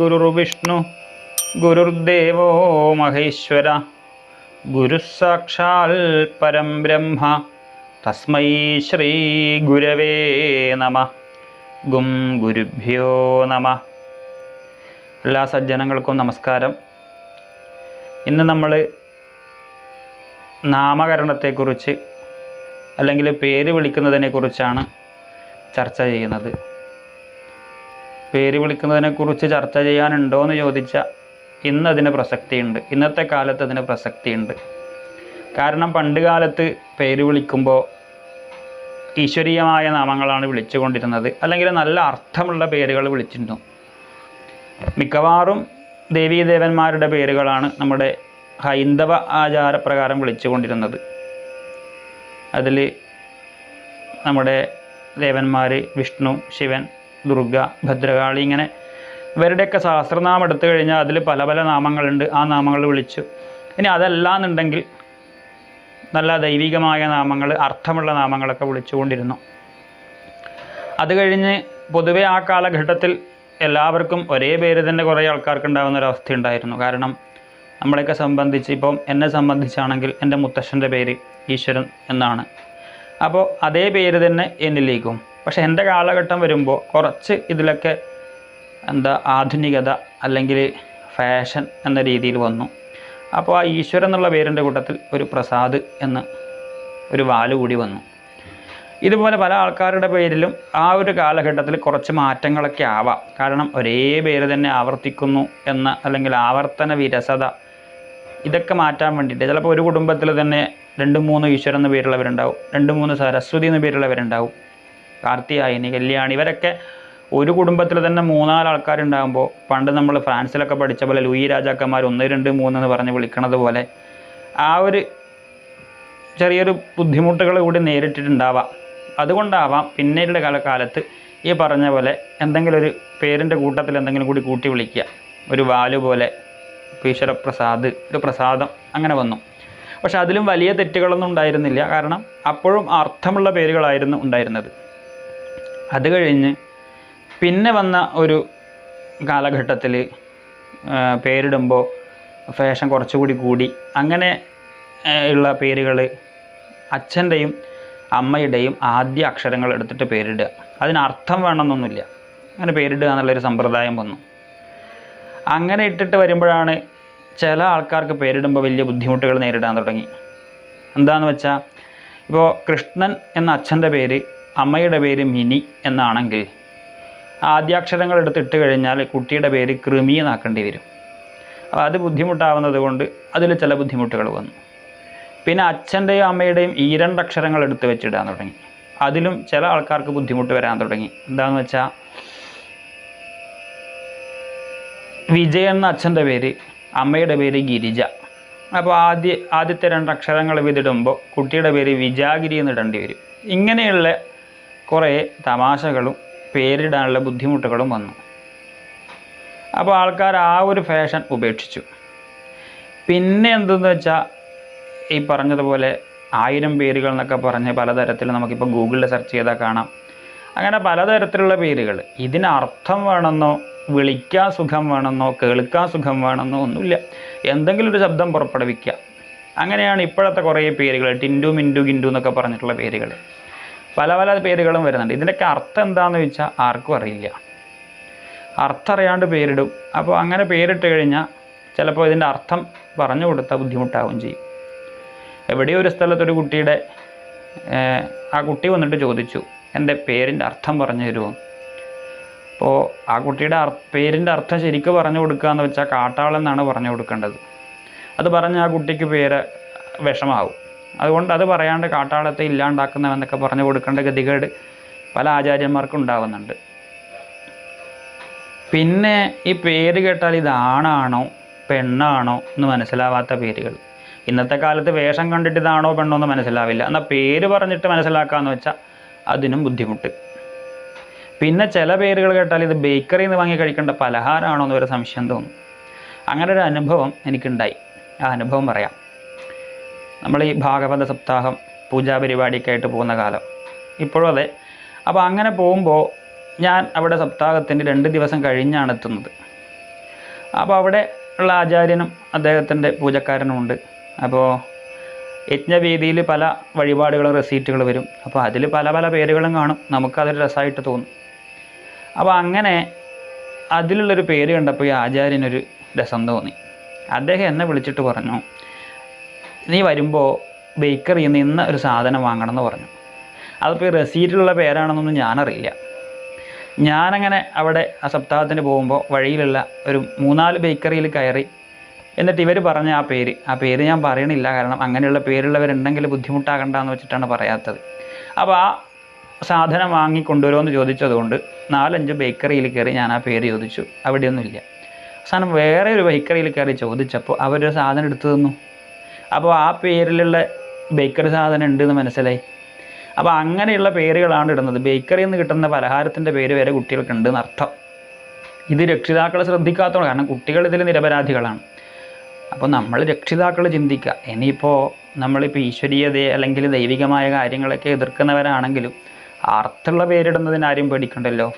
ഗുരുർവിഷ്ണു ഗുരുദേവോ മഹേശ്വര ഗുരുസാക്ഷാൽ പരം ബ്രഹ്മ തസ്മൈ ശ്രീ ഗുരവേ നമ ഗും ഗുരുഭ്യോ നമ. എല്ലാ സജ്ജനങ്ങൾക്കും നമസ്കാരം. ഇന്ന് നമ്മൾ നാമകരണത്തെക്കുറിച്ച് അല്ലെങ്കിൽ പേര് വിളിക്കുന്നതിനെക്കുറിച്ചാണ് ചർച്ച ചെയ്യുന്നത്. പേര് വിളിക്കുന്നതിനെക്കുറിച്ച് ചർച്ച ചെയ്യാനുണ്ടോ എന്ന് ചോദിച്ചാൽ ഇന്ന് അതിന് പ്രസക്തിയുണ്ട്. ഇന്നത്തെ കാലത്ത് അതിന് പ്രസക്തിയുണ്ട്. കാരണം പണ്ട് കാലത്ത് പേര് വിളിക്കുമ്പോൾ ഈശ്വരീയമായ നാമങ്ങളാണ് വിളിച്ചുകൊണ്ടിരുന്നത്. അല്ലെങ്കിൽ നല്ല അർത്ഥമുള്ള പേരുകൾ വിളിച്ചിരുന്നു. മിക്കവാറും ദേവീദേവന്മാരുടെ പേരുകളാണ് നമ്മുടെ ഹൈന്ദവ ആചാരപ്രകാരം വിളിച്ചുകൊണ്ടിരുന്നത്. അതിൽ നമ്മുടെ ദേവന്മാർ വിഷ്ണു ശിവൻ ദുർഗ ഭദ്രകാളി ഇങ്ങനെ ഇവരുടെയൊക്കെ സഹസ്രനാമം എടുത്തു കഴിഞ്ഞാൽ അതിൽ പല പല നാമങ്ങളുണ്ട്. ആ നാമങ്ങൾ വിളിച്ചു. ഇനി അതല്ല എന്നുണ്ടെങ്കിൽ നല്ല ദൈവികമായ നാമങ്ങൾ അർത്ഥമുള്ള നാമങ്ങളൊക്കെ വിളിച്ചുകൊണ്ടിരുന്നു. അത് കഴിഞ്ഞ് പൊതുവെ ആ കാലഘട്ടത്തിൽ എല്ലാവർക്കും ഒരേ പേര് തന്നെ കുറേ ആൾക്കാർക്ക് ഉണ്ടാകുന്ന ഒരു അവസ്ഥ ഉണ്ടായിരുന്നു. കാരണം നമ്മളെയൊക്കെ സംബന്ധിച്ച് ഇപ്പം എന്നെ സംബന്ധിച്ചാണെങ്കിൽ എന്റെ മുത്തശ്ശന്റെ പേര് ഈശ്വരൻ എന്നാണ്. അപ്പോൾ അതേ പേര് തന്നെ എന്നിലേക്കും. പക്ഷേ എന്റെ കാലഘട്ടം വരുമ്പോൾ കുറച്ച് ഇതിലൊക്കെ എന്താ ആധുനികത അല്ലെങ്കിൽ ഫാഷൻ എന്ന രീതിയിൽ വന്നു. അപ്പോൾ ആ ഈശ്വരൻ എന്നുള്ള പേരിന്റെ കൂട്ടത്തിൽ ഒരു പ്രസാദ് എന്ന് ഒരു വാൽ കൂടി വന്നു. ഇതുപോലെ പല ആൾക്കാരുടെ പേരിലും ആ ഒരു കാലഘട്ടത്തിൽ കുറച്ച് മാറ്റങ്ങളൊക്കെ ആവാം. കാരണം ഒരേ പേര് തന്നെ ആവർത്തിക്കുന്നു എന്ന അല്ലെങ്കിൽ ആവർത്തന വിരസത ഇതൊക്കെ മാറ്റാൻ വേണ്ടിയിട്ട് ചിലപ്പോൾ ഒരു കുടുംബത്തിൽ തന്നെ രണ്ട് മൂന്ന് ഈശ്വരൻ എന്ന പേരുള്ളവരുണ്ടാവും. രണ്ട് മൂന്ന് സരസ്വതി എന്ന പേരുള്ളവരുണ്ടാവും. കാർത്തിയായിനി കല്യാണി ഇവരൊക്കെ ഒരു കുടുംബത്തിൽ തന്നെ മൂന്നാൽ ആൾക്കാരുണ്ടാകുമ്പോൾ പണ്ട് നമ്മൾ ഫ്രാൻസിലൊക്കെ പഠിച്ച പോലെ ലൂയി രാജാക്കന്മാർ ഒന്ന് രണ്ട് മൂന്ന് എന്ന് പറഞ്ഞ് വിളിക്കണത് പോലെ ആ ഒരു ചെറിയൊരു ബുദ്ധിമുട്ടുകൾ കൂടി നേരിട്ടിട്ടുണ്ടാവാം. അതുകൊണ്ടാവാം പിന്നീട് കാലകാലത്ത് ഈ പറഞ്ഞ പോലെ എന്തെങ്കിലും ഒരു പേരിന്റെ കൂട്ടത്തിൽ എന്തെങ്കിലും കൂടി കൂട്ടി വിളിക്കുക. ഒരു വാലു പോലെ ഈശ്വരപ്രസാദ് ഒരു പ്രസാദം അങ്ങനെ വന്നു. പക്ഷെ അതിലും വലിയ തെറ്റുകളൊന്നും ഉണ്ടായിരുന്നില്ല. കാരണം അപ്പോഴും അർത്ഥമുള്ള പേരുകളായിരുന്നു ഉണ്ടായിരുന്നത്. അത് കഴിഞ്ഞ് പിന്നെ വന്ന ഒരു കാലഘട്ടത്തിൽ പേരിടുമ്പോൾ ഫാഷൻ കുറച്ചുകൂടി കൂടി. അങ്ങനെ ഉള്ള പേരുകൾ അച്ഛന്റെയും അമ്മയുടെയും ആദ്യ അക്ഷരങ്ങൾ എടുത്തിട്ട് പേരിടുക. അതിനർത്ഥം വേണമെന്നൊന്നുമില്ല. അങ്ങനെ പേരിടുക എന്നുള്ളൊരു സമ്പ്രദായം വന്നു. അങ്ങനെ ഇട്ടിട്ട് വരുമ്പോഴാണ് ചില ആൾക്കാർക്ക് പേരിടുമ്പോൾ വലിയ ബുദ്ധിമുട്ടുകൾ നേരിടാൻ തുടങ്ങി. എന്താണെന്ന് വെച്ചാൽ ഇപ്പോൾ കൃഷ്ണൻ എന്ന അച്ഛന്റെ പേര് അമ്മയുടെ പേര് മിനി എന്നാണെങ്കിൽ ആദ്യാക്ഷരങ്ങൾ എടുത്തിട്ട് കഴിഞ്ഞാൽ കുട്ടിയുടെ പേര് കൃമി എന്നാക്കേണ്ടി വരും. അപ്പോൾ അത് ബുദ്ധിമുട്ടാവുന്നത് കൊണ്ട് അതിൽ ചില ബുദ്ധിമുട്ടുകൾ വന്നു. പിന്നെ അച്ഛന്റെയും അമ്മയുടെയും ഈ രണ്ടക്ഷരങ്ങൾ എടുത്ത് വെച്ചിടാൻ തുടങ്ങി. അതിലും ചില ആൾക്കാർക്ക് ബുദ്ധിമുട്ട് വരാൻ തുടങ്ങി. എന്താണെന്ന് വെച്ചാൽ വിജയൻ എന്ന അച്ഛന്റെ പേര് അമ്മയുടെ പേര് ഗിരിജ. അപ്പോൾ ആദ്യ ആദ്യത്തെ രണ്ട് അക്ഷരങ്ങൾ വിതിടുമ്പോൾ കുട്ടിയുടെ പേര് വിജാഗിരി എന്ന് ഇടേണ്ടി വരും. ഇങ്ങനെയുള്ള കുറേ തമാശകളും പേരിടാനുള്ള ബുദ്ധിമുട്ടുകളും വന്നു. അപ്പോൾ ആൾക്കാർ ആ ഒരു ഫാഷൻ ഉപേക്ഷിച്ചു. പിന്നെ എന്തെന്ന് വെച്ചാൽ ഈ പറഞ്ഞതുപോലെ ആയിരം പേരുകൾ എന്നൊക്കെ പറഞ്ഞ് പലതരത്തിൽ നമുക്കിപ്പോൾ ഗൂഗിളിൽ സെർച്ച് ചെയ്താൽ കാണാം. അങ്ങനെ പലതരത്തിലുള്ള പേരുകൾ. ഇതിനർത്ഥം വേണമെന്നോ വിളിക്കാൻ സുഖം വേണമെന്നോ കേൾക്കാൻ സുഖം വേണമെന്നോ ഒന്നുമില്ല. എന്തെങ്കിലും ഒരു ശബ്ദം പുറപ്പെടുവിക്കുക. അങ്ങനെയാണ് ഇപ്പോഴത്തെ കുറേ പേരുകൾ. ടിൻഡു മിൻഡു ഗിൻഡു എന്നൊക്കെ പറഞ്ഞിട്ടുള്ള പേരുകൾ. പല പല പേരുകളും വരുന്നുണ്ട്. ഇതിന്റെയൊക്കെ അർത്ഥം എന്താണെന്ന് ചോദിച്ചാൽ ആർക്കും അറിയില്ല. അർത്ഥം അറിയാണ്ട് പേരിടും. അപ്പോൾ അങ്ങനെ പേരിട്ട് കഴിഞ്ഞാൽ ചിലപ്പോൾ ഇതിന്റെ അർത്ഥം പറഞ്ഞു കൊടുത്താൽ ബുദ്ധിമുട്ടാവുകയും ചെയ്യും. എവിടെയോ ഒരു സ്ഥലത്തൊരു കുട്ടിയുടെ ആ കുട്ടി വന്നിട്ട് ചോദിച്ചു എന്റെ പേരിന്റെ അർത്ഥം പറഞ്ഞു തരുമോ അപ്പോൾ ആ കുട്ടിയുടെ അർ പേരിന്റെ അർത്ഥം ശരിക്കും പറഞ്ഞു കൊടുക്കുക എന്ന് വെച്ചാൽ കാട്ടാളെന്നാണ് പറഞ്ഞു കൊടുക്കേണ്ടത്. അത് പറഞ്ഞ് ആ കുട്ടിക്ക് പേര് വിഷമാവും. അതുകൊണ്ട് അത് പറയാണ്ട് കാട്ടാളത്തെ ഇല്ലാണ്ടാക്കുന്നവെന്നൊക്കെ പറഞ്ഞു കൊടുക്കേണ്ട ഗതികേട് പല ആചാര്യന്മാർക്കും ഉണ്ടാകുന്നുണ്ട് പിന്നെ ഈ പേര് കേട്ടാൽ ഇത് ആണാണോ പെണ്ണാണോ എന്ന് മനസ്സിലാവാത്ത പേരുകൾ. ഇന്നത്തെ കാലത്ത് വേഷം കണ്ടിട്ട് ഇതാണോ പെണ്ണോ എന്ന് മനസ്സിലാവില്ല. എന്നാൽ പേര് പറഞ്ഞിട്ട് മനസ്സിലാക്കാമെന്ന് വെച്ചാൽ അതിനും ബുദ്ധിമുട്ട്. പിന്നെ ചില പേരുകൾ കേട്ടാൽ ഇത് ബേക്കറിയിൽ നിന്ന് വാങ്ങി കഴിക്കേണ്ട പലഹാരമാണോ എന്നൊരു സംശയം തോന്നും. അങ്ങനെ ഒരു അനുഭവം എനിക്കുണ്ടായി. ആ അനുഭവം പറയാം. നമ്മൾ ഈ ഭാഗവത സപ്താഹം പൂജാ പരിപാടിക്കായിട്ട് പോകുന്ന കാലം. ഇപ്പോഴും അതെ. അപ്പോൾ അങ്ങനെ പോകുമ്പോൾ ഞാൻ അവിടെ സപ്താഹത്തിന്റെ രണ്ട് ദിവസം കഴിഞ്ഞാണ് എത്തുന്നത്. അപ്പോൾ അവിടെ ഉള്ള ആചാര്യനും അദ്ദേഹത്തിന്റെ പൂജക്കാരനുമുണ്ട് അപ്പോൾ യജ്ഞവേദിയിൽ പല വഴിപാടുകളും റെസീറ്റുകൾ വരും. അപ്പോൾ അതിൽ പല പല പേരുകളും കാണും. നമുക്കതൊരു രസമായിട്ട് തോന്നും. അപ്പോൾ അങ്ങനെ അതിലുള്ളൊരു പേര് കണ്ടപ്പോൾ ഈ ആചാര്യനൊരു രസം തോന്നി. അദ്ദേഹം എന്നെ വിളിച്ചിട്ട് പറഞ്ഞു നീ വരുമ്പോൾ ബേക്കറിയിൽ നിന്ന് ഒരു സാധനം വാങ്ങണം എന്ന് പറഞ്ഞു. അതിപ്പോൾ ഈ റെസീറ്റിലുള്ള പേരാണെന്നൊന്നും ഞാനറിയില്ല. ഞാനങ്ങനെ അവിടെ ആ സപ്താഹത്തിന് പോകുമ്പോൾ വഴിയിലുള്ള ഒരു മൂന്നാൽ ബേക്കറിയിൽ കയറി എന്നിട്ട് ഇവർ പറഞ്ഞ ആ പേര്. ആ പേര് ഞാൻ പറയണില്ല കാരണം അങ്ങനെയുള്ള പേരുള്ളവരുണ്ടെങ്കിൽ ബുദ്ധിമുട്ടാകണ്ടെന്ന് വെച്ചിട്ടാണ് പറയാത്തത്. അപ്പോൾ ആ സാധനം വാങ്ങി കൊണ്ടുവരുമെന്ന് ചോദിച്ചതുകൊണ്ട് നാലഞ്ച് ബേക്കറിയിൽ കയറി ഞാൻ ആ പേര് ചോദിച്ചു. അവിടെയൊന്നുമില്ല. അവസാനം വേറെ ഒരു ബേക്കറിയിൽ കയറി ചോദിച്ചപ്പോൾ അവരൊരു സാധനം എടുത്തു തന്നു. അപ്പോൾ ആ പേരിലുള്ള ബേക്കറി സാധനം ഉണ്ട് എന്ന് മനസ്സിലായി. അപ്പോൾ അങ്ങനെയുള്ള പേരുകളാണ് ഇടുന്നത്. ബേക്കറിയിൽ നിന്ന് കിട്ടുന്ന പലഹാരത്തിന്റെ പേര് വരെ കുട്ടികൾക്ക് ഉണ്ട് എന്നർത്ഥം. ഇത് രക്ഷിതാക്കൾ ശ്രദ്ധിക്കാത്തതാണ്. കാരണം കുട്ടികൾ ഇതിൽ നിരപരാധികളാണ്. അപ്പോൾ നമ്മൾ രക്ഷിതാക്കൾ ചിന്തിക്കുക. ഇനിയിപ്പോൾ നമ്മളിപ്പോൾ ഈശ്വരീയതയെ അല്ലെങ്കിൽ ദൈവികമായ കാര്യങ്ങളൊക്കെ എതിർക്കുന്നവരാണെങ്കിലും അർത്ഥമുള്ള പേരിടുന്നതിന് ആരും പേടിക്കണ്ടല്ലോ.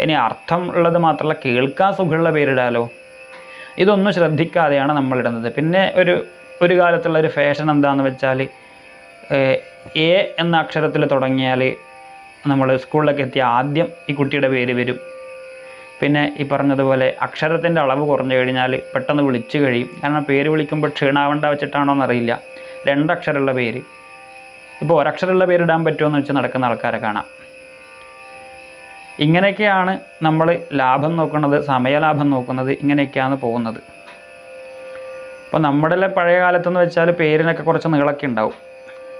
ഇനി അർത്ഥം ഉള്ളത് മാത്രമല്ല കേൾക്കാൻ സുഖമുള്ള പേരിടാലോ. ഇതൊന്നും ശ്രദ്ധിക്കാതെയാണ് നമ്മളിടുന്നത് പിന്നെ ഒരു ഒരു കാലത്തുള്ള ഒരു ഫാഷൻ എന്താണെന്ന് വെച്ചാൽ എ എന്ന അക്ഷരത്തിൽ തുടങ്ങിയാൽ നമ്മൾ സ്കൂളിലൊക്കെ എത്തിയ ആദ്യം ഈ കുട്ടിയുടെ പേര് വരും. പിന്നെ ഈ പറഞ്ഞതുപോലെ അക്ഷരത്തിന്റെ അളവ് കുറഞ്ഞു കഴിഞ്ഞാൽ പെട്ടെന്ന് വിളിച്ചു കഴിയും. കാരണം പേര് വിളിക്കുമ്പോൾ ക്ഷീണാവണ്ട വെച്ചിട്ടാണോ എന്നറിയില്ല. രണ്ടക്ഷരമുള്ള പേര്. ഇപ്പോൾ ഒരക്ഷരമുള്ള പേര് ഇടാൻ പറ്റുമോ വെച്ച് നടക്കുന്ന ആൾക്കാരെ കാണാം. ഇങ്ങനെയൊക്കെയാണ് നമ്മൾ ലാഭം നോക്കുന്നത് സമയലാഭം നോക്കുന്നത് ഇങ്ങനെയൊക്കെയാണ് പോകുന്നത്. അപ്പോൾ നമ്മുടെ പഴയ കാലത്തെന്ന് വെച്ചാൽ പേരിനൊക്കെ കുറച്ച് നീളൊക്കെ ഉണ്ടാവും.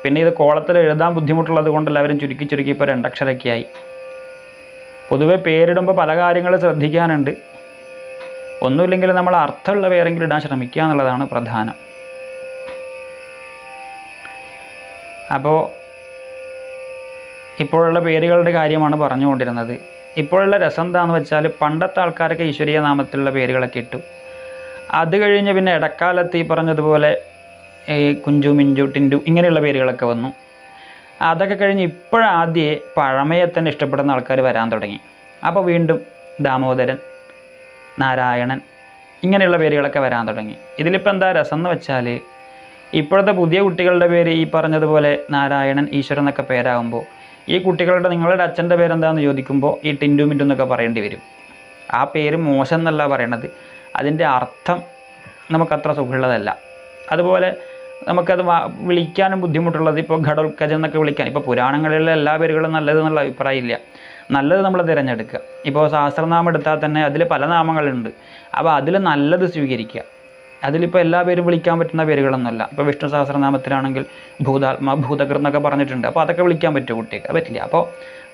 പിന്നെ ഇത് കോളത്തിൽ എഴുതാൻ ബുദ്ധിമുട്ടുള്ളത് കൊണ്ട് എല്ലാവരും ചുരുക്കി ചുരുക്കി ഇപ്പോൾ രണ്ടക്ഷരമൊക്കെ ആയി. പൊതുവെ പേരിടുമ്പോൾ പല കാര്യങ്ങൾ ശ്രദ്ധിക്കാനുണ്ട്. ഒന്നുമില്ലെങ്കിൽ നമ്മൾ അർത്ഥമുള്ള പേരെങ്കിലും ഇടാൻ ശ്രമിക്കുക എന്നുള്ളതാണ് പ്രധാനം. അപ്പോൾ ഇപ്പോഴുള്ള പേരുകളുടെ കാര്യമാണ് പറഞ്ഞുകൊണ്ടിരുന്നത്. ഇപ്പോഴുള്ള രസം എന്താണെന്ന് വെച്ചാൽ പണ്ടത്തെ ആൾക്കാരൊക്കെ ഈശ്വരീയ നാമത്തിലുള്ള പേരുകളൊക്കെ ഇട്ടു. അത് കഴിഞ്ഞ് പിന്നെ ഇടക്കാലത്ത് ഈ പറഞ്ഞതുപോലെ ഈ കുഞ്ചു മിഞ്ചു ടിൻഡു ഇങ്ങനെയുള്ള പേരുകളൊക്കെ വന്നു. അതൊക്കെ കഴിഞ്ഞ് ഇപ്പോഴാദ്യേ പഴമയെ തന്നെ ഇഷ്ടപ്പെടുന്ന ആൾക്കാർ വരാൻ തുടങ്ങി. അപ്പോൾ വീണ്ടും ദാമോദരൻ നാരായണൻ ഇങ്ങനെയുള്ള പേരുകളൊക്കെ വരാൻ തുടങ്ങി. ഇതിലിപ്പോൾ എന്താ രസം എന്ന് വെച്ചാൽ ഇപ്പോഴത്തെ പുതിയ കുട്ടികളുടെ പേര് ഈ പറഞ്ഞതുപോലെ നാരായണൻ ഈശ്വരൻ എന്നൊക്കെ പേരാകുമ്പോൾ ഈ കുട്ടികളുടെ നിങ്ങളുടെ അച്ഛന്റെ പേരെന്താണെന്ന് ചോദിക്കുമ്പോൾ ഈ ടിൻഡു മിൻഡു എന്നൊക്കെ പറയേണ്ടി വരും. ആ പേര് മോശം എന്നല്ല പറയണത്. അതിന്റെ അർത്ഥം നമുക്കത്ര സുഖമുള്ളതല്ല. അതുപോലെ നമുക്കത് വിളിക്കാനും ബുദ്ധിമുട്ടുള്ളത് ഇപ്പോൾ ഘടൽക്കജ എന്നൊക്കെ വിളിക്കാൻ. ഇപ്പോൾ പുരാണങ്ങളിലെ എല്ലാ പേരുകളും നല്ലതെന്നുള്ള അഭിപ്രായമില്ല. നല്ലത് നമ്മൾ തിരഞ്ഞെടുക്കുക. ഇപ്പോൾ സഹസ്രനാമം എടുത്താൽ തന്നെ അതിൽ പല നാമങ്ങളുണ്ട്. അപ്പോൾ അതിൽ നല്ലത് സ്വീകരിക്കുക. അതിലിപ്പോൾ എല്ലാ പേരും വിളിക്കാൻ പറ്റുന്ന പേരുകളൊന്നുമല്ല. ഇപ്പോൾ വിഷ്ണു സഹസ്രനാമത്തിലാണെങ്കിൽ ഭൂതാത്മ ഭൂതകൃ എന്നൊക്കെ പറഞ്ഞിട്ടുണ്ട്. അപ്പോൾ അതൊക്കെ വിളിക്കാൻ പറ്റുമോ കുട്ടിക്ക് പറ്റില്ല. അപ്പോൾ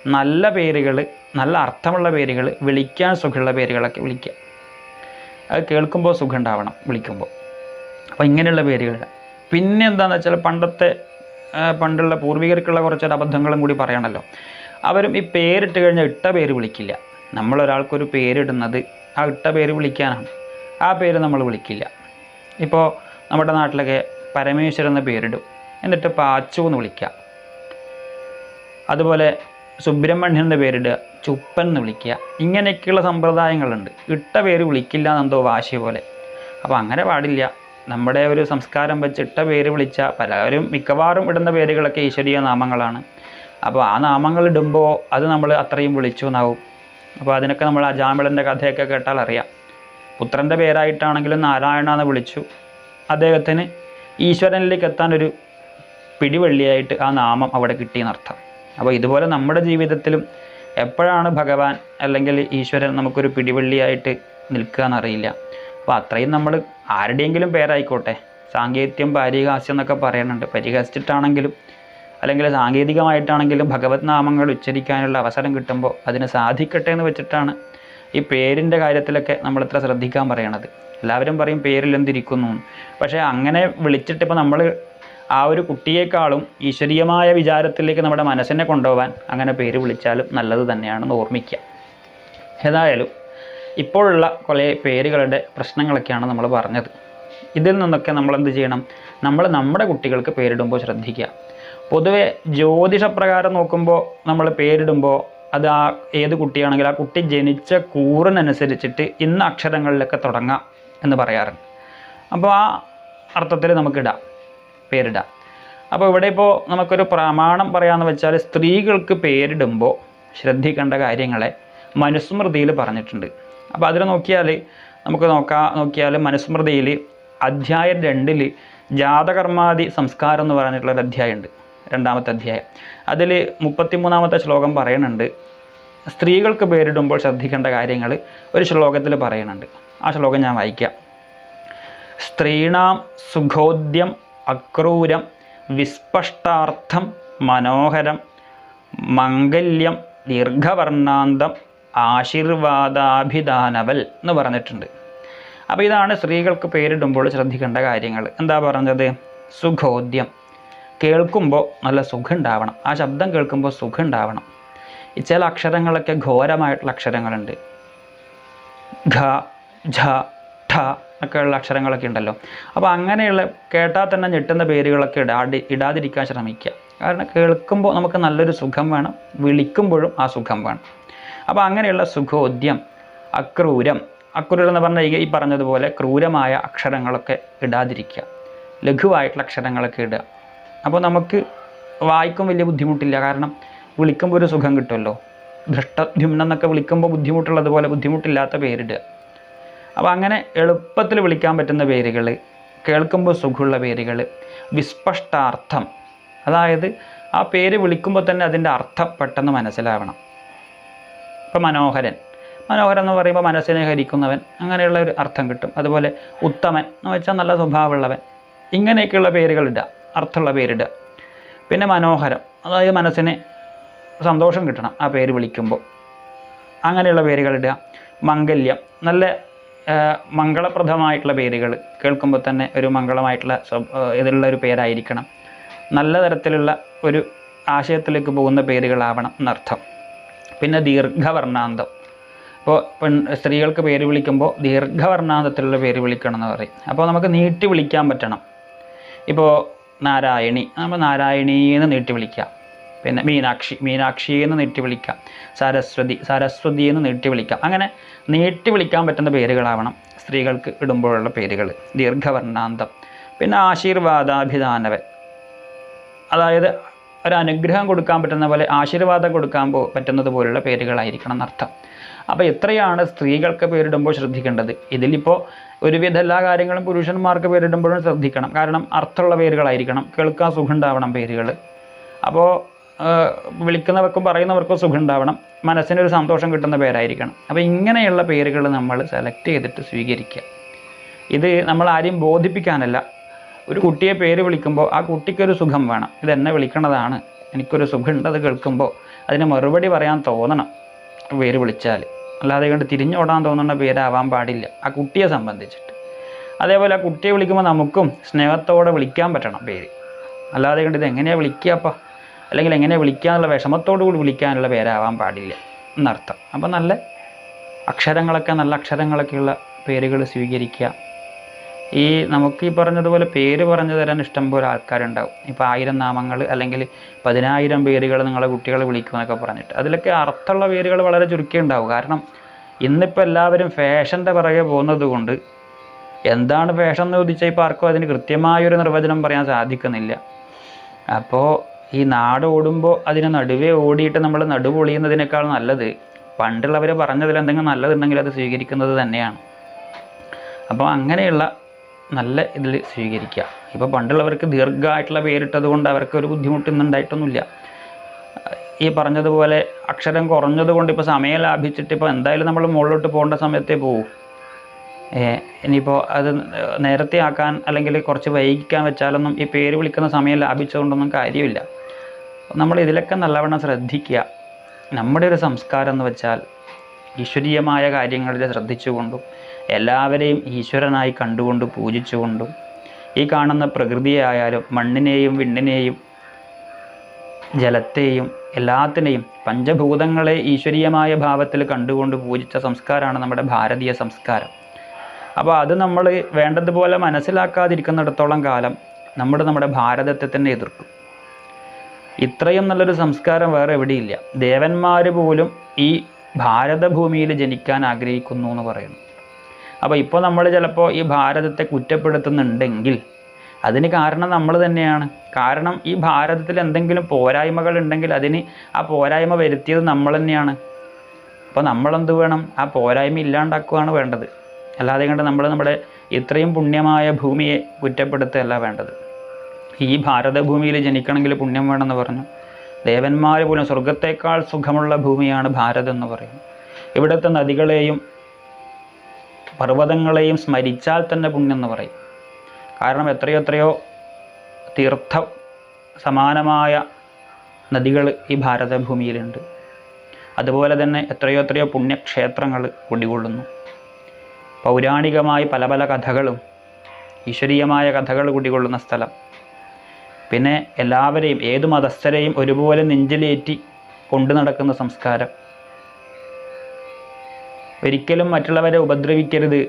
നല്ല പേരുകൾ നല്ല അർത്ഥമുള്ള പേരുകൾ വിളിക്കാൻ സുഖമുള്ള പേരുകളൊക്കെ വിളിക്കുക. അത് കേൾക്കുമ്പോൾ സുഖം ഉണ്ടാവണം വിളിക്കുമ്പോൾ. അപ്പോൾ ഇങ്ങനെയുള്ള പേരുകൾ. പിന്നെ എന്താണെന്ന് വെച്ചാൽ പണ്ടത്തെ പണ്ടുള്ള പൂർവികർക്കുള്ള കുറച്ചൊരു അബദ്ധങ്ങളും കൂടി പറയണമല്ലോ അവരും ഈ പേരിട്ട് കഴിഞ്ഞാൽ ഇട്ട പേര് വിളിക്കില്ല. നമ്മളൊരാൾക്കൊരു പേരിടുന്നത് ആ ഇട്ട പേര് വിളിക്കാനാണ്. ആ പേര് നമ്മൾ വിളിക്കില്ല. ഇപ്പോൾ നമ്മുടെ നാട്ടിലൊക്കെ പരമേശ്വരൻ എന്ന പേരിടും. എന്നിട്ട് പാച്ചു എന്ന് വിളിക്കുക. അതുപോലെ സുബ്രഹ്മണ്യൻ എന്ന പേരിടുക ചുപ്പൻ എന്ന് വിളിക്കുക. ഇങ്ങനെയൊക്കെയുള്ള സമ്പ്രദായങ്ങളുണ്ട്. ഇട്ട പേര് വിളിക്കില്ല എന്നെന്തോ വാശി പോലെ. അപ്പോൾ അങ്ങനെ പാടില്ല. നമ്മുടെ ഒരു സംസ്കാരം വെച്ച് ഇട്ട പേര് വിളിച്ച പലരും മിക്കവാറും ഇടുന്ന പേരുകളൊക്കെ ഈശ്വരീയ നാമങ്ങളാണ്. അപ്പോൾ ആ നാമങ്ങൾ ഇടുമ്പോൾ അത് നമ്മൾ അത്രയും വിളിച്ചു എന്നാവും. അപ്പോൾ അതിനൊക്കെ നമ്മൾ അജാമിളന്റെ കഥയൊക്കെ കേട്ടാൽ അറിയാം. പുത്രന്റെ പേരായിട്ടാണെങ്കിലും നാരായണ എന്ന് വിളിച്ചു. അദ്ദേഹത്തിന് ഈശ്വരനിലേക്ക് എത്താൻ ഒരു പിടിവള്ളിയായിട്ട് ആ നാമം അവിടെ കിട്ടിയെന്നർത്ഥം അപ്പോൾ ഇതുപോലെ നമ്മുടെ ജീവിതത്തിലും എപ്പോഴാണ് ഭഗവാൻ അല്ലെങ്കിൽ ഈശ്വരൻ നമുക്കൊരു പിടിവള്ളിയായിട്ട് നിൽക്കുക എന്നറിയില്ല അപ്പോൾ അത്രയും നമ്മൾ ആരുടെയെങ്കിലും പേരായിക്കോട്ടെ. സാങ്കേത്യം പരിഹാസ്യം എന്നൊക്കെ പറയുന്നുണ്ട്. പരിഹസിച്ചിട്ടാണെങ്കിലും അല്ലെങ്കിൽ സാങ്കേതികമായിട്ടാണെങ്കിലും ഭഗവത് നാമങ്ങൾ ഉച്ചരിക്കാനുള്ള അവസരം കിട്ടുമ്പോൾ അതിന് സാധിക്കട്ടെ എന്ന് വെച്ചിട്ടാണ് ഈ പേരിന്റെ കാര്യത്തിലൊക്കെ നമ്മൾ ഇത്ര ശ്രദ്ധിക്കാൻ പറയണത്. എല്ലാവരും പറയും പേരിലെന്തിരിക്കുന്നു പക്ഷേ അങ്ങനെ വിളിച്ചിട്ടിപ്പോൾ നമ്മൾ ആ ഒരു കുട്ടിയേക്കാളും ഈശ്വരീയമായ വിചാരത്തിലേക്ക് നമ്മുടെ മനസ്സിനെ കൊണ്ടുപോകാൻ അങ്ങനെ പേര് വിളിച്ചാലും നല്ലത് തന്നെയാണെന്ന് ഓർമ്മിക്കുക. ഏതായാലും ഇപ്പോഴുള്ള കുറേ പേരുകളുടെ പ്രശ്നങ്ങളൊക്കെയാണ് നമ്മൾ പറഞ്ഞത്. ഇതിൽ നിന്നൊക്കെ നമ്മൾ എന്ത് ചെയ്യണം? നമ്മൾ നമ്മുടെ കുട്ടികൾക്ക് പേരിടുമ്പോൾ ശ്രദ്ധിക്കുക. പൊതുവെ ജ്യോതിഷപ്രകാരം നോക്കുമ്പോൾ നമ്മൾ പേരിടുമ്പോൾ അത് ആ ഏത് കുട്ടിയാണെങ്കിലും ആ കുട്ടി ജനിച്ച കൂറിനനുസരിച്ചിട്ട് ഇന്ന അക്ഷരങ്ങളിലൊക്കെ തുടങ്ങാം എന്ന് പറയാറുണ്ട്. അപ്പോൾ ആ അർത്ഥത്തിൽ നമുക്കിടാം. പേരിടാം. അപ്പോൾ ഇവിടെ ഇപ്പോൾ നമുക്കൊരു പ്രമാണം പറയാമെന്ന് വെച്ചാൽ സ്ത്രീകൾക്ക് പേരിടുമ്പോൾ ശ്രദ്ധിക്കേണ്ട കാര്യങ്ങളെ മനുസ്മൃതിയിൽ പറഞ്ഞിട്ടുണ്ട്. അപ്പോൾ അതിൽ നോക്കിയാൽ നമുക്ക് നോക്കാ നോക്കിയാൽ മനുസ്മൃതിയിൽ അധ്യായം രണ്ടിൽ ജാതകർമാദി സംസ്കാരം എന്ന് പറഞ്ഞിട്ടുള്ള ഒരു അധ്യായമുണ്ട് രണ്ടാമത്തെ അധ്യായം. അതിൽ മുപ്പത്തിമൂന്നാമത്തെ ശ്ലോകം പറയുന്നുണ്ട് സ്ത്രീകൾക്ക് പേരിടുമ്പോൾ ശ്രദ്ധിക്കേണ്ട കാര്യങ്ങൾ ഒരു ശ്ലോകത്തിൽ പറയുന്നുണ്ട്. ആ ശ്ലോകം ഞാൻ വായിക്കാം. സ്ത്രീണാം സുഖോദ്യം അക്രൂരം വിസ്പഷ്ടാർത്ഥം മനോഹരം മംഗല്യം ദീർഘവർണാന്തം ആശീർവാദാഭിദാനവൽ എന്ന് പറഞ്ഞിട്ടുണ്ട്. അപ്പോൾ ഇതാണ് സ്ത്രീകൾക്ക് പേരിടുമ്പോൾ ശ്രദ്ധിക്കേണ്ട കാര്യങ്ങൾ. എന്താ പറഞ്ഞത്? സുഖോദ്യം. കേൾക്കുമ്പോൾ നല്ല സുഖം ഉണ്ടാവണം ആ ശബ്ദം കേൾക്കുമ്പോൾ സുഖം ഉണ്ടാവണം ചില അക്ഷരങ്ങളൊക്കെ ഘോരമായിട്ടുള്ള അക്ഷരങ്ങളുണ്ട്. ഘ ഝ ഠ ഒക്കെയുള്ള അക്ഷരങ്ങളൊക്കെ ഉണ്ടല്ലോ. അപ്പോൾ അങ്ങനെയുള്ള കേട്ടാൽ തന്നെ ഞെട്ടുന്ന പേരുകളൊക്കെ ഇടാടി ഇടാതിരിക്കാൻ ശ്രമിക്കുക. കാരണം കേൾക്കുമ്പോൾ നമുക്ക് നല്ലൊരു സുഖം വേണം വിളിക്കുമ്പോഴും ആ സുഖം വേണം. അപ്പോൾ അങ്ങനെയുള്ള സുഖോദ്യം അക്രൂരം അക്രൂരം എന്ന് പറഞ്ഞാൽ ഈ- പറഞ്ഞതുപോലെ ക്രൂരമായ അക്ഷരങ്ങളൊക്കെ ഇടാതിരിക്കുക. ലഘുവായിട്ടുള്ള അക്ഷരങ്ങളൊക്കെ ഇടുക. അപ്പോൾ നമുക്ക് വായിക്കും വലിയ ബുദ്ധിമുട്ടില്ല. കാരണം വിളിക്കുമ്പോൾ ഒരു സുഖം കിട്ടുമല്ലോ. ധൃഷ്ടദ്യുമ്നം എന്നൊക്കെ വിളിക്കുമ്പോൾ ബുദ്ധിമുട്ടുള്ളതുപോലെ ബുദ്ധിമുട്ടില്ലാത്ത പേരിടുക. അപ്പോൾ അങ്ങനെ എളുപ്പത്തിൽ വിളിക്കാൻ പറ്റുന്ന പേരുകൾ കേൾക്കുമ്പോൾ സുഖമുള്ള പേരുകൾ വിസ്പഷ്ടാർത്ഥം. അതായത് ആ പേര് വിളിക്കുമ്പോൾ തന്നെ അതിന്റെ അർത്ഥം പെട്ടെന്ന് മനസ്സിലാവണം. ഇപ്പം മനോഹരൻ. മനോഹരൻ എന്ന് പറയുമ്പോൾ മനസ്സിനെ ഹരിക്കുന്നവൻ. അങ്ങനെയുള്ള ഒരു അർത്ഥം കിട്ടും. അതുപോലെ ഉത്തമൻ എന്ന് വെച്ചാൽ നല്ല സ്വഭാവമുള്ളവൻ. ഇങ്ങനെയൊക്കെയുള്ള പേരുകളിടുക അർത്ഥമുള്ള പേരിടുക. പിന്നെ മനോഹരം. അതായത് മനസ്സിന് സന്തോഷം കിട്ടണം ആ പേര് വിളിക്കുമ്പോൾ. അങ്ങനെയുള്ള പേരുകളിടുക മംഗല്യം. നല്ല മംഗളപ്രദമായിട്ടുള്ള പേരുകൾ കേൾക്കുമ്പോൾ തന്നെ ഒരു മംഗളമായിട്ടുള്ള ഇതിലുള്ള ഒരു പേരായിരിക്കണം. നല്ല തരത്തിലുള്ള ഒരു ആശയത്തിലേക്ക് പോകുന്ന പേരുകളാവണം എന്നർത്ഥം. പിന്നെ ദീർഘവർണാന്തം ഇപ്പോൾ പെൺ സ്ത്രീകൾക്ക് പേര് വിളിക്കുമ്പോൾ ദീർഘവർണാന്തത്തിലുള്ള പേര് വിളിക്കണം എന്ന് പറയും. അപ്പോൾ നമുക്ക് നീട്ടി വിളിക്കാൻ പറ്റണം. ഇപ്പോൾ നാരായണി. നമ്മൾ നാരായണീന്ന് നീട്ടി വിളിക്കാം. പിന്നെ മീനാക്ഷി മീനാക്ഷി എന്ന് നീട്ടി വിളിക്കാം. സരസ്വതി സരസ്വതി എന്ന് നീട്ടി വിളിക്കാം. അങ്ങനെ നീട്ടി വിളിക്കാൻ പറ്റുന്ന പേരുകളാവണം സ്ത്രീകൾക്ക് ഇടുമ്പോഴുള്ള പേരുകൾ ദീർഘവർണാന്തം. പിന്നെ ആശീർവാദാഭിധാനവൻ അതായത് ഒരനുഗ്രഹം കൊടുക്കാൻ പറ്റുന്ന പോലെ ആശീർവാദം കൊടുക്കാൻ പോ പറ്റുന്നത് പോലുള്ള പേരുകളായിരിക്കണം എന്നർത്ഥം. അപ്പോൾ എത്രയാണ് സ്ത്രീകൾക്ക് പേരിടുമ്പോൾ ശ്രദ്ധിക്കേണ്ടത്. ഇതിലിപ്പോൾ ഒരുവിധ എല്ലാ കാര്യങ്ങളും പുരുഷന്മാർക്ക് പേരിടുമ്പോഴും ശ്രദ്ധിക്കണം. കാരണം അർത്ഥമുള്ള പേരുകളായിരിക്കണം. കേൾക്കാൻ സുഖം ഉണ്ടാവണം പേരുകൾ അപ്പോൾ വിളിക്കുന്നവർക്കും പറയുന്നവർക്കും സുഖം ഉണ്ടാവണം മനസ്സിനൊരു സന്തോഷം കിട്ടുന്ന പേരായിരിക്കണം. അപ്പോൾ ഇങ്ങനെയുള്ള പേരുകൾ നമ്മൾ സെലക്ട് ചെയ്തിട്ട് സ്വീകരിക്കുക. ഇത് നമ്മൾ ആരെയും ബോധിപ്പിക്കാനല്ല. ഒരു കുട്ടിയെ പേര് വിളിക്കുമ്പോൾ ആ കുട്ടിക്കൊരു സുഖം വേണം. ഇത് എന്നെ വിളിക്കണതാണ്. എനിക്കൊരു സുഖമുണ്ട് അത് കേൾക്കുമ്പോൾ അതിന് മറുപടി പറയാൻ തോന്നണം പേര് വിളിച്ചാൽ. അല്ലാതെ കണ്ട് തിരിഞ്ഞോടാൻ തോന്നുന്ന പേരാവാൻ പാടില്ല. ആ കുട്ടിയെ സംബന്ധിച്ചിട്ട്. അതേപോലെ ആ കുട്ടിയെ വിളിക്കുമ്പോൾ നമുക്കും സ്നേഹത്തോടെ വിളിക്കാൻ പറ്റണം പേര്. അല്ലാതെ കണ്ട് ഇത് എങ്ങനെയാണ് വിളിക്കുകയപ്പ അല്ലെങ്കിൽ എങ്ങനെ വിളിക്കാനുള്ള വിഷമത്തോടു കൂടി വിളിക്കാനുള്ള പേരാവാൻ പാടില്ല എന്നർത്ഥം. അപ്പം നല്ല അക്ഷരങ്ങളൊക്കെ നല്ല അക്ഷരങ്ങളൊക്കെയുള്ള പേരുകൾ സ്വീകരിക്കുക. ഈ നമുക്ക് ഈ പറഞ്ഞതുപോലെ പേര് പറഞ്ഞു തരാൻ ഇഷ്ടം പോലെ ആൾക്കാരുണ്ടാവും. ഇപ്പോൾ ആയിരം നാമങ്ങൾ അല്ലെങ്കിൽ പതിനായിരം പേരുകൾ നിങ്ങളെ കുട്ടികളെ വിളിക്കുമെന്നൊക്കെ പറഞ്ഞിട്ട്. അതിലൊക്കെ അർത്ഥമുള്ള പേരുകൾ വളരെ ചുരുക്കി ഉണ്ടാവും. കാരണം ഇന്നിപ്പോൾ എല്ലാവരും ഫാഷന്റെ പിറകെ പോകുന്നത് കൊണ്ട് എന്താണ് ഫാഷൻ എന്ന് ചോദിച്ചാൽ ഇപ്പോൾ ആർക്കും അതിന് കൃത്യമായൊരു നിർവചനം പറയാൻ സാധിക്കുന്നില്ല. അപ്പോൾ ഈ നാട് ഓടുമ്പോൾ അതിന് നടുവേ ഓടിയിട്ട് നമ്മൾ നടുപൊളിയുന്നതിനേക്കാൾ നല്ലത്. പണ്ടുള്ളവർ പറഞ്ഞതിൽ എന്തെങ്കിലും നല്ലതുണ്ടെങ്കിൽ അത് സ്വീകരിക്കുന്നത് തന്നെയാണ്. അപ്പോൾ അങ്ങനെയുള്ള നല്ല ഇതിൽ സ്വീകരിക്കുക. ഇപ്പോൾ പണ്ടുള്ളവർക്ക് ദീർഘമായിട്ടുള്ള പേരിട്ടത് കൊണ്ട് അവർക്ക് ഒരു ബുദ്ധിമുട്ട് ഇന്നുണ്ടായിട്ടൊന്നുമില്ല ഈ പറഞ്ഞതുപോലെ അക്ഷരം കുറഞ്ഞത് കൊണ്ട് ഇപ്പോൾ സമയം ലാഭിച്ചിട്ട് ഇപ്പോൾ എന്തായാലും നമ്മൾ മുകളിലോട്ട് പോകേണ്ട സമയത്തേ പോകും ഇനിയിപ്പോൾ അത് നേരത്തെ ആക്കാൻ അല്ലെങ്കിൽ കുറച്ച് വൈകിക്കാൻ വെച്ചാലൊന്നും ഈ പേര് വിളിക്കുന്ന സമയം ലാഭിച്ചതുകൊണ്ടൊന്നും കാര്യമില്ല. നമ്മൾ ഇതിലൊക്കെ നല്ലവണ്ണം ശ്രദ്ധിക്കുക. നമ്മുടെ ഒരു സംസ്കാരം എന്ന് വെച്ചാൽ ഈശ്വരീയമായ കാര്യങ്ങളിൽ ശ്രദ്ധിച്ചുകൊണ്ടും എല്ലാവരെയും ഈശ്വരനായി കണ്ടുകൊണ്ട് പൂജിച്ചുകൊണ്ടും ഈ കാണുന്ന പ്രകൃതിയായാലും മണ്ണിനെയും വിണ്ണിനെയും ജലത്തെയും എല്ലാത്തിനെയും പഞ്ചഭൂതങ്ങളെ ഈശ്വരീയമായ ഭാവത്തിൽ കണ്ടുകൊണ്ട് പൂജിച്ച സംസ്കാരമാണ് നമ്മുടെ ഭാരതീയ സംസ്കാരം. അപ്പോൾ അത് നമ്മൾ വേണ്ടതുപോലെ മനസ്സിലാക്കാതിരിക്കുന്നിടത്തോളം കാലം നമ്മൾ നമ്മുടെ ഭാരതത്തെ തന്നെ എതിർക്കും. ഇത്രയും നല്ലൊരു സംസ്കാരം വേറെ എവിടെയില്ല. ദേവന്മാർ പോലും ഈ ഭാരതഭൂമിയിൽ ജനിക്കാൻ ആഗ്രഹിക്കുന്നു എന്ന് പറയുന്നു. അപ്പോൾ ഇപ്പോൾ നമ്മൾ ചിലപ്പോൾ ഈ ഭാരതത്തെ കുറ്റപ്പെടുത്തുന്നുണ്ടെങ്കിൽ അതിന് കാരണം നമ്മൾ തന്നെയാണ്. കാരണം ഈ ഭാരതത്തിൽ എന്തെങ്കിലും പോരായ്മകൾ ഉണ്ടെങ്കിൽ അതിന് ആ പോരായ്മ വരുത്തിയത് നമ്മൾ തന്നെയാണ്. അപ്പോൾ നമ്മളെന്ത് വേണം? ആ പോരായ്മ ഇല്ലാണ്ടാക്കുകയാണ് വേണ്ടത്. അല്ലാതെ കണ്ട് നമ്മൾ നമ്മുടെ ഇത്രയും പുണ്യമായ ഭൂമിയെ കുറ്റപ്പെടുത്തുകയല്ല വേണ്ടത്. ഈ ഭാരതഭൂമിയിൽ ജനിക്കണമെങ്കിൽ പുണ്യം വേണമെന്ന് പറഞ്ഞു. ദേവന്മാർ പോലും സ്വർഗത്തേക്കാൾ സുഖമുള്ള ഭൂമിയാണ് ഭാരതം എന്ന് പറയുന്നു ഇവിടുത്തെ നദികളെയും പർവതങ്ങളെയും സ്മരിച്ചാൽ തന്നെ പുണ്യം എന്ന് പറയും. കാരണം എത്രയോ എത്രയോ തീർത്ഥ സമാനമായ നദികൾ ഈ ഭാരതഭൂമിയിലുണ്ട്. അതുപോലെ തന്നെ എത്രയോ എത്രയോ പുണ്യക്ഷേത്രങ്ങൾ കുടികൊള്ളുന്നു. പൗരാണികമായി പല പല കഥകളും ഈശ്വരീയമായ കഥകൾ കുടികൊള്ളുന്ന സ്ഥലം. പിന്നെ എല്ലാവരെയും ഏത് മതസ്ഥരെയും ഒരുപോലെ നെഞ്ചിലേറ്റി കൊണ്ടു നടക്കുന്ന സംസ്കാരം. ഒരിക്കലും മറ്റുള്ളവരെ ഉപദ്രവിക്കരുത്.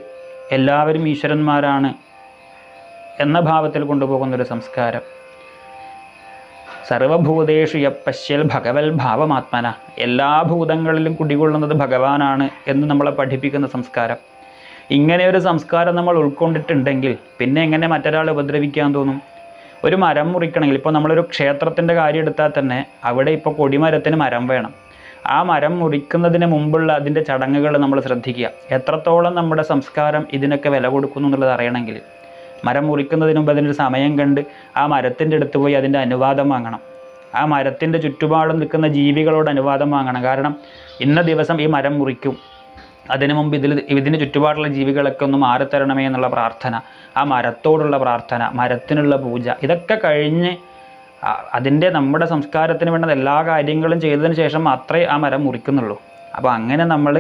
എല്ലാവരും ഈശ്വരന്മാരാണ് എന്ന ഭാവത്തിൽ കൊണ്ടുപോകുന്നൊരു സംസ്കാരം. സർവഭൂതേഷു യപ്പശ്യൽ ഭഗവൽ ഭാവമാത്മന. എല്ലാ ഭൂതങ്ങളിലും കുടികൊള്ളുന്നത് ഭഗവാനാണ് എന്ന് നമ്മളെ പഠിപ്പിക്കുന്ന സംസ്കാരം. ഇങ്ങനെ ഒരു സംസ്കാരം നമ്മൾ ഉൾക്കൊണ്ടിട്ടുണ്ടെങ്കിൽ പിന്നെ എങ്ങനെ മറ്റൊരാളെ ഉപദ്രവിക്കാൻ തോന്നും? ഒരു മരം മുറിക്കണമെങ്കിൽ ഇപ്പോൾ നമ്മളൊരു ക്ഷേത്രത്തിന്റെ കാര്യം എടുത്താൽ തന്നെ അവിടെ ഇപ്പോൾ കൊടിമരത്തിന് മരം വേണം. ആ മരം മുറിക്കുന്നതിന് മുമ്പുള്ള അതിന്റെ ചടങ്ങുകൾ നമ്മൾ ശ്രദ്ധിക്കുക. എത്രത്തോളം നമ്മുടെ സംസ്കാരം ഇതിനൊക്കെ വില കൊടുക്കുന്നു എന്നുള്ളത് അറിയണമെങ്കിൽ മരം മുറിക്കുന്നതിന് മുമ്പ് അതിനൊരു സമയം കണ്ട് ആ മരത്തിന്റെ അടുത്ത് പോയി അതിന്റെ അനുവാദം വാങ്ങണം. ആ മരത്തിന്റെ ചുറ്റുപാടും നിൽക്കുന്ന ജീവികളോട് അനുവാദം വാങ്ങണം. കാരണം ഇന്ന ദിവസം ഈ മരം മുറിക്കും. അതിനു മുമ്പ് ഇതിൽ ഇതിന് ചുറ്റുപാടുള്ള ജീവികളൊക്കെ ഒന്ന് മാറിത്തരണമേ എന്നുള്ള പ്രാർത്ഥന ആ മരത്തോടുള്ള പ്രാർത്ഥന മരത്തിനുള്ള പൂജ ഇതൊക്കെ കഴിഞ്ഞ് അതിന്റെ നമ്മുടെ സംസ്കാരത്തിന് വേണ്ട എല്ലാ കാര്യങ്ങളും ചെയ്തതിന് ശേഷം മാത്രമേ ആ മരം മുറിക്കുന്നുള്ളൂ. അപ്പോൾ അങ്ങനെ നമ്മൾ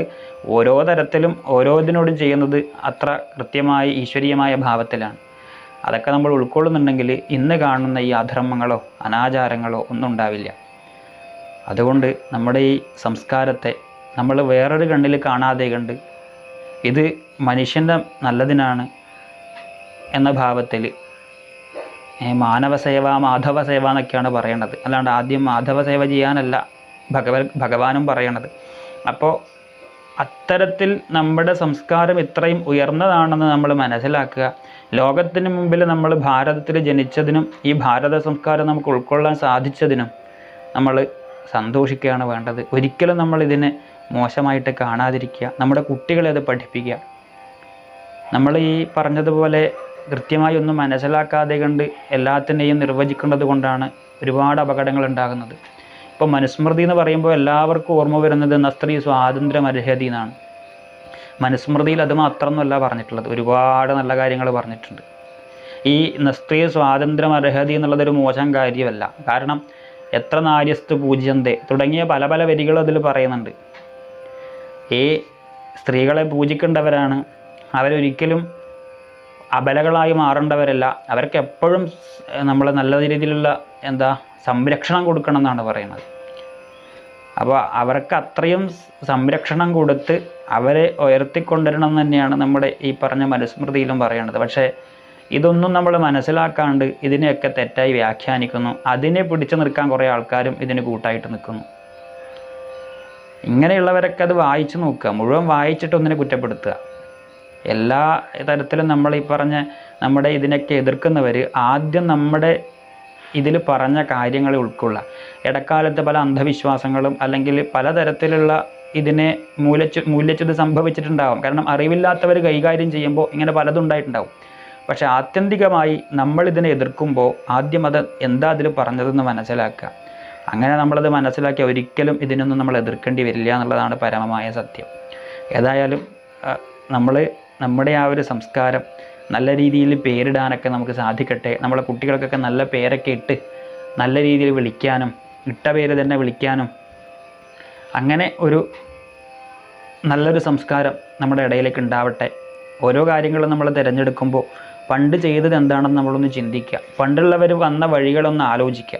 ഓരോ തരത്തിലും ഓരോതിനോടും ചെയ്യുന്നത് അത്ര കൃത്യമായി ഈശ്വരീയമായ ഭാവത്തിലാണ്. അതൊക്കെ നമ്മൾ ഉൾക്കൊള്ളുന്നുണ്ടെങ്കിൽ ഇന്ന് കാണുന്ന ഈ അധർമ്മങ്ങളോ അനാചാരങ്ങളോ ഒന്നും ഉണ്ടാവില്ല. അതുകൊണ്ട് നമ്മുടെ ഈ സംസ്കാരത്തെ നമ്മൾ വേറൊരു കണ്ണിൽ കാണാതെ കണ്ട് ഇത് മനുഷ്യന്റെ നല്ലതിനാണ് എന്ന ഭാവത്തിൽ മാനവ സേവ മാധവ സേവ എന്നൊക്കെയാണ് പറയേണ്ടത് അല്ലാണ്ട് ആദ്യം മാധവ സേവ ചെയ്യാനല്ല ഭഗവ ഭഗവാനും പറയണത്. അപ്പോൾ അത്തരത്തിൽ നമ്മുടെ സംസ്കാരം ഇത്രയും ഉയർന്നതാണെന്ന് നമ്മൾ മനസ്സിലാക്കുക. ലോകത്തിന് മുമ്പിൽ നമ്മൾ ഭാരതത്തിൽ ജനിച്ചതിനും ഈ ഭാരത സംസ്കാരം നമുക്ക് ഉൾക്കൊള്ളാൻ സാധിച്ചതിനും നമ്മൾ സന്തോഷിക്കുകയാണ് വേണ്ടത്. ഒരിക്കലും നമ്മൾ ഇതിനെ മോശമായിട്ട് കാണാതിരിക്കുക. നമ്മുടെ കുട്ടികളെ അത് പഠിപ്പിക്കുക. നമ്മൾ ഈ പറഞ്ഞതുപോലെ കൃത്യമായി ഒന്നും മനസ്സിലാക്കാതെ കണ്ട് എല്ലാത്തിനെയും നിർവചിക്കേണ്ടത് കൊണ്ടാണ് ഒരുപാട് അപകടങ്ങൾ ഉണ്ടാകുന്നത്. ഇപ്പോൾ മനുസ്മൃതി എന്ന് പറയുമ്പോൾ എല്ലാവർക്കും ഓർമ്മ വരുന്നത് എന്ന സ്ത്രീ സ്വാതന്ത്ര്യം അർഹതി എന്നാണ്. മനുസ്മൃതിയിൽ അത് മാത്രമൊന്നുമല്ല പറഞ്ഞിട്ടുള്ളത്. ഒരുപാട് നല്ല കാര്യങ്ങൾ പറഞ്ഞിട്ടുണ്ട്. ഈ നസ്ത്രീ സ്വാതന്ത്ര്യം അർഹതി എന്നുള്ളതൊരു മോശം കാര്യമല്ല. കാരണം എത്ര നാര്യസ്തു പൂജ്യന്തേ തുടങ്ങിയ പല പല വരികൾ അതിൽ പറയുന്നുണ്ട്. ഈ സ്ത്രീകളെ പൂജിക്കേണ്ടവരാണ്. അവരൊരിക്കലും അബലകളായി മാറേണ്ടവരല്ല. അവർക്ക് എപ്പോഴും നമ്മൾ നല്ല രീതിയിലുള്ള എന്താ സംരക്ഷണം കൊടുക്കണം എന്നാണ് പറയുന്നത്. അപ്പോൾ അവർക്ക് അത്രയും സംരക്ഷണം കൊടുത്ത് അവരെ ഉയർത്തിക്കൊണ്ടുവരണം തന്നെയാണ് നമ്മുടെ ഈ പറഞ്ഞ മനുസ്മൃതിയിലും പറയുന്നത് പക്ഷേ ഇതൊന്നും നമ്മൾ മനസ്സിലാക്കാണ്ട് ഇതിനെയൊക്കെ തെറ്റായി വ്യാഖ്യാനിക്കുന്നു. അതിനെ പിടിച്ചു നിൽക്കാൻ കുറേ ആൾക്കാരും ഇതിന് കൂട്ടായിട്ട് നിൽക്കുന്നു. ഇങ്ങനെയുള്ളവരൊക്കെ അത് വായിച്ചു നോക്കുക. മുഴുവൻ വായിച്ചിട്ട് ഒന്നിനെ കുറ്റപ്പെടുത്തുക. എല്ലാ തരത്തിലും നമ്മൾ ഈ പറഞ്ഞ നമ്മുടെ ഇതിനൊക്കെ എതിർക്കുന്നവർ ആദ്യം നമ്മുടെ ഇതിൽ പറഞ്ഞ കാര്യങ്ങളെ ഉൾക്കൊള്ളുക. ഇടക്കാലത്ത് പല അന്ധവിശ്വാസങ്ങളും അല്ലെങ്കിൽ പലതരത്തിലുള്ള ഇതിനെ മൂലച്ചു മൂല്യച്ചത് സംഭവിച്ചിട്ടുണ്ടാകും കാരണം അറിവില്ലാത്തവർ കൈകാര്യം ചെയ്യുമ്പോൾ ഇങ്ങനെ പലതും ഉണ്ടായിട്ടുണ്ടാവും. പക്ഷേ ആത്യന്തികമായി നമ്മളിതിനെ എതിർക്കുമ്പോൾ ആദ്യം അത് എന്താ അതിൽ പറഞ്ഞതെന്ന് മനസ്സിലാക്കുക. അങ്ങനെ നമ്മളത് മനസ്സിലാക്കി ഒരിക്കലും ഇതിനൊന്നും നമ്മൾ എതിർക്കേണ്ടി വരില്ല എന്നുള്ളതാണ് പരമമായ സത്യം. ഏതായാലും നമ്മൾ നമ്മുടെ ആ ഒരു സംസ്കാരം നല്ല രീതിയിൽ പേരിടാനൊക്കെ നമുക്ക് സാധിക്കട്ടെ. നമ്മളെ കുട്ടികൾക്കൊക്കെ നല്ല പേരൊക്കെ ഇട്ട് നല്ല രീതിയിൽ വിളിക്കാനും ഇട്ട പേര് തന്നെ വിളിക്കാനും അങ്ങനെ ഒരു നല്ലൊരു സംസ്കാരം നമ്മുടെ ഇടയിലേക്ക് ഉണ്ടാവട്ടെ. ഓരോ കാര്യങ്ങളും നമ്മൾ തിരഞ്ഞെടുക്കുമ്പോൾ പണ്ട് ചെയ്തത് എന്താണെന്ന് നമ്മളൊന്ന് ചിന്തിക്കുക. പണ്ടുള്ളവർ വന്ന വഴികളൊന്ന് ആലോചിക്കുക.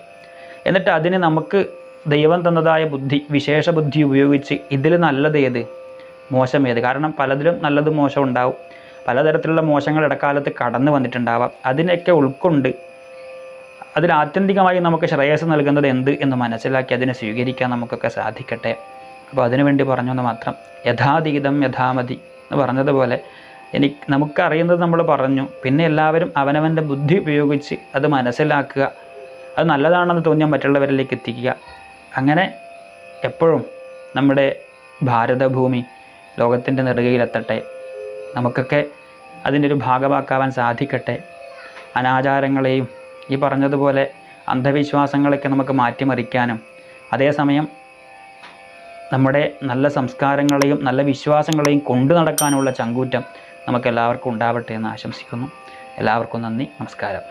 എന്നിട്ട് അതിന് നമുക്ക് ദൈവം തന്നതായ ബുദ്ധി വിശേഷ ബുദ്ധി ഉപയോഗിച്ച് ഇതിൽ നല്ലത് ഏത്? മോശം ഏത്? കാരണം പലതിലും നല്ലത് മോശം ഉണ്ടാവും. പലതരത്തിലുള്ള മോശങ്ങൾ ഇടക്കാലത്ത് കടന്നു വന്നിട്ടുണ്ടാവാം. അതിനൊക്കെ ഉൾക്കൊണ്ട് അതിൽ ആത്യന്തികമായി നമുക്ക് ശ്രേയസ് നൽകുന്നത് എന്ത് എന്ന് മനസ്സിലാക്കി അതിനെ സ്വീകരിക്കാൻ നമുക്കൊക്കെ സാധിക്കട്ടെ. അപ്പോൾ അതിനുവേണ്ടി പറഞ്ഞു എന്ന് മാത്രം. യഥാതീതം യഥാമതി എന്ന് പറഞ്ഞതുപോലെ എനിക്ക് നമുക്കറിയുന്നത് നമ്മൾ പറഞ്ഞു. പിന്നെ എല്ലാവരും അവനവന്റെ ബുദ്ധി ഉപയോഗിച്ച് അത് മനസ്സിലാക്കുക. അത് നല്ലതാണെന്ന് തോന്നിയാൽ മറ്റുള്ളവരിലേക്ക് എത്തിക്കുക. അങ്ങനെ എപ്പോഴും നമ്മുടെ ഭാരതഭൂമി ലോകത്തിന്റെ നെറുകയിലെത്തട്ടെ. നമുക്കൊക്കെ അതിന്റെ ഒരു ഭാഗമാക്കാവാൻ സാധിക്കട്ടെ. അനാചാരങ്ങളെയും ഈ പറഞ്ഞതുപോലെ അന്ധവിശ്വാസങ്ങളൊക്കെ നമുക്ക് മാറ്റിമറിക്കാനും അതേസമയം നമ്മുടെ നല്ല സംസ്കാരങ്ങളെയും നല്ല വിശ്വാസങ്ങളെയും കൊണ്ടു നടക്കാനുള്ള ചങ്കൂറ്റം നമുക്ക് എല്ലാവർക്കും ഉണ്ടാവട്ടെ എന്ന് ആശംസിക്കുന്നു. എല്ലാവർക്കും നന്ദി. നമസ്കാരം.